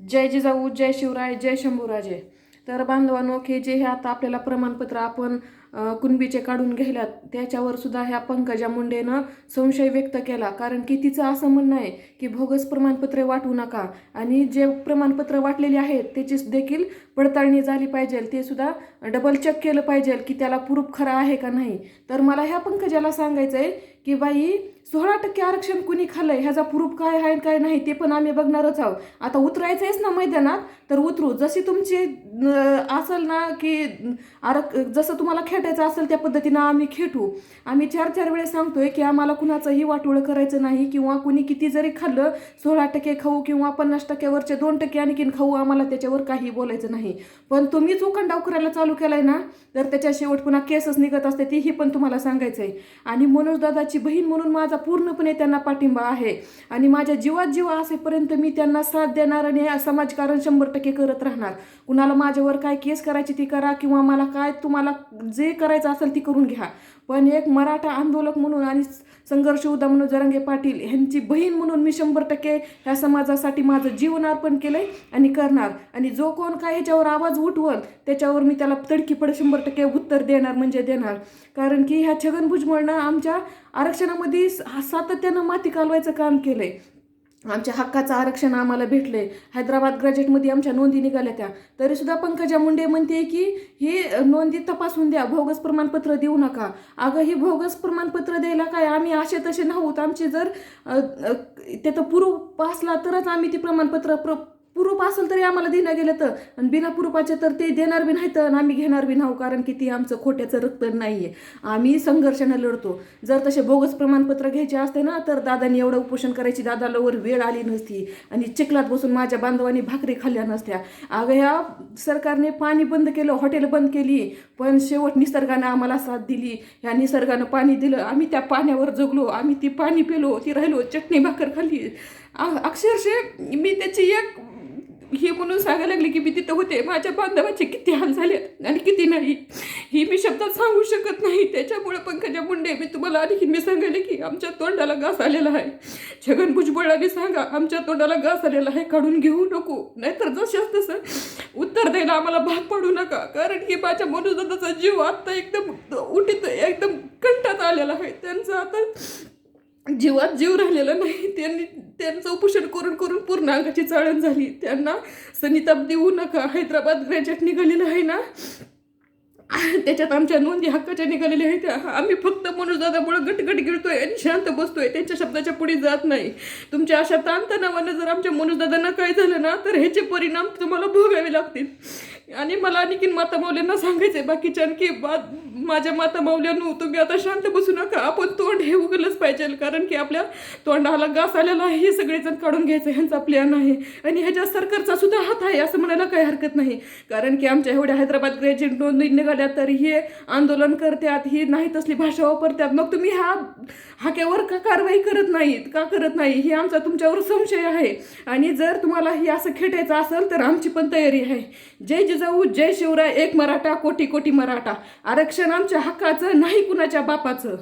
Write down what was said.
जय जिजाऊ जय शिवराय जय शंभूराजे. तर बांधवांनो हे जे हे आता आपल्याला प्रमाणपत्र आपण कुणबीचे काढून घ्यायला त्याच्यावर सुद्धा ह्या पंकजा मुंडेनं संशय व्यक्त केला. कारण की तिचं असं म्हणणं आहे की भोगस प्रमाणपत्रे वाटू नका. आणि जे प्रमाणपत्र वाटलेले आहेत त्याची देखील पडताळणी झाली पाहिजे. ते सुद्धा डबल चेक केलं पाहिजे की त्याला प्रूफ खरा आहे का नाही. तर मला ह्या पंकजाला सांगायचं आहे की बाई सोळा टक्के आरक्षण कुणी खाल्लंय? ह्याचा प्रूफ काय आहे काय नाही ते पण आम्ही बघणारच आहोत. आता उतरायचं आहेच ना मैदानात तर उतरू. जशी तुमची असेल ना की आरक जसं तुम्हाला खेटायचं असेल त्या पद्धतीनं आम्ही खेटू. आम्ही चार चार वेळेस सांगतोय की आम्हाला कुणाचंही वाटोळं करायचं नाही किंवा कुणी किती जरी खाल्लं सोळा टक्के खाऊ किंवा पन्नास टक्क्यावरचे दोन टक्के आणखीन खाऊ आम्हाला त्याच्यावर काही बोलायचं नाही. पण तुम्ही जो कंडाव करायला चालू केलाय ना तर त्याच्या शेवट पुन्हा केसच निघत असते तीही पण तुम्हाला सांगायचं आहे आणि मनोजदादाची दादाची बहीण म्हणून माझा पूर्णपणे त्यांना पाठिंबा आहे. आणि माझ्या जीवात जीवा असेपर्यंत मी त्यांना साथ देणार आणि समाजकारण शंभर टक्के करत राहणार. कुणाला माझ्यावर काय केस करायची ती करा किंवा मला काय तुम्हाला जे करायचं असेल ती करून घ्या. पण एक मराठा आंदोलक म्हणून आणि संघर्ष उदा म्हणून जरंगे पाटील ह्यांची बहीण म्हणून मी शंभर टक्के ह्या समाजासाठी माझं जीवन अर्पण केलं आहे आणि करणार. आणि जो कोण काय ह्याच्यावर आवाज उठवल त्याच्यावर मी त्याला तडकीपड शंभर टक्के उत्तर देणार म्हणजे देणार. कारण की ह्या छगन भुजबळनं आमच्या आरक्षणामध्ये हा सातत्यानं माती कालवायचं काम केलं आहे आमच्या हक्काचं आरक्षण आम्हाला भेटलंय. हैदराबाद ग्रॅज्युएटमध्ये आमच्या नोंदी निघाल्या त्या. तरी सुद्धा पंकजा मुंडे म्हणते की ही नोंदी तपासून द्या. भोगस प्रमाणपत्र देऊ नका. अगं ही भोगस प्रमाणपत्र द्यायला काय आम्ही असे तसे नव्हत आमचे जर त्याचा पूर्व असला तरच आम्ही ती प्रमाणपत्र प्र पुरूप असेल तरी आम्हाला देणं गेलं तर. आणि बिना पुरूपाचे तर ते देणार बी नाही तर आणि आम्ही घेणार बी नाही कारण की ती आमचं खोट्याचं रक्त नाही आहे आम्ही संघर्षाने लढतो. जर तसे बोगस प्रमाणपत्र घ्यायचे असते ना तर दादांनी एवढं उपोषण करायची दादाला वर वेळ आली नसती. आणि चिखलात बसून माझ्या बांधवांनी भाकरी खाल्ल्या नसत्या. अगं ह्या सरकारने पाणी बंद केलं हॉटेल बंद केली पण शेवट निसर्गानं आम्हाला साथ दिली. ह्या निसर्गानं पाणी दिलं. आम्ही त्या पाण्यावर जगलो. आम्ही ती पाणी पिलो ती राहिलो चटणी भाकर खाल्ली. अक्षरशः मी त्याची एक ही म्हणून सांगायला लागली की मी तिथं होते. माझ्या बांधवाचे किती हाल झाले आणि किती नाही. ही मी शब्दात सांगू शकत नाही. त्याच्यामुळे पंकजा मुंडे मी तुम्हाला आणखी मी सांगायले की आमच्या तोंडाला घास आलेला आहे. छगन भुजबळाने सांगा आमच्या तोंडाला घास आलेला आहे. काढून घेऊ नको. नाहीतर जशाच तसं उत्तर द्यायला आम्हाला भाग पडू नका. कारण की माझ्या मनोजदाचा जीव आत्ता एकदम उठीत एकदम कंटात आलेला आहे. त्यांचं आता जीवात जीव राहिलेला नाही. त्यांनी त्यांचं उपोषण करून करून पूर्ण अंगाची चाळण झाली. त्यांना सनिताप देऊ नका. हैदराबाद ग्रॅज्युएट निघालेलं आहे ना? त्याच्यात आमच्या नोंदी हक्काच्या निघालेल्या आहेत. त्या आम्ही फक्त मनोजदादामुळे गटगट गिळतोय आणि शांत बसतोय. त्यांच्या शब्दाच्या पुढे जात नाही. तुमच्या अशा ताणतणावानं जर आमच्या मनोजदादांना काय झालं ना तर ह्याचे परिणाम तुम्हाला भोगावे लागतील. आणि मला आणखीन माता माऊल्यांना सांगायचंय बाकीच्या आणखी बा माझ्या माता माऊल्यांनो तुम्ही आता शांत बसू नका. आपण तोंड हे उघडलंच पाहिजे कारण की आपल्या तोंडाला घास आलेला आहे हे सगळेजण काढून घ्यायचं ह्यांचा प्लॅन आहे. आणि ह्याच्या सरकारचा सुद्धा हात आहे असं म्हणायला काही हरकत नाही. कारण की आमच्या एवढ्या हैदराबाद ग्रॅज्युएट नोंदणी निघाल्या तर हे आंदोलन करतात ही नाही तसली भाषा वापरतात. मग तुम्ही ह्या हाक्यावर का कारवाई करत नाहीत का करत नाही? हे आमचा तुमच्यावर संशय आहे. आणि जर तुम्हाला हे असं खेटायचं असेल तर आमची पण तयारी आहे. जय जाऊ. जय शिवराय एक मराठा कोटी कोटी मराठा. आरक्षण आमच्या हक्काचं नाही कुणाच्या बापाचं.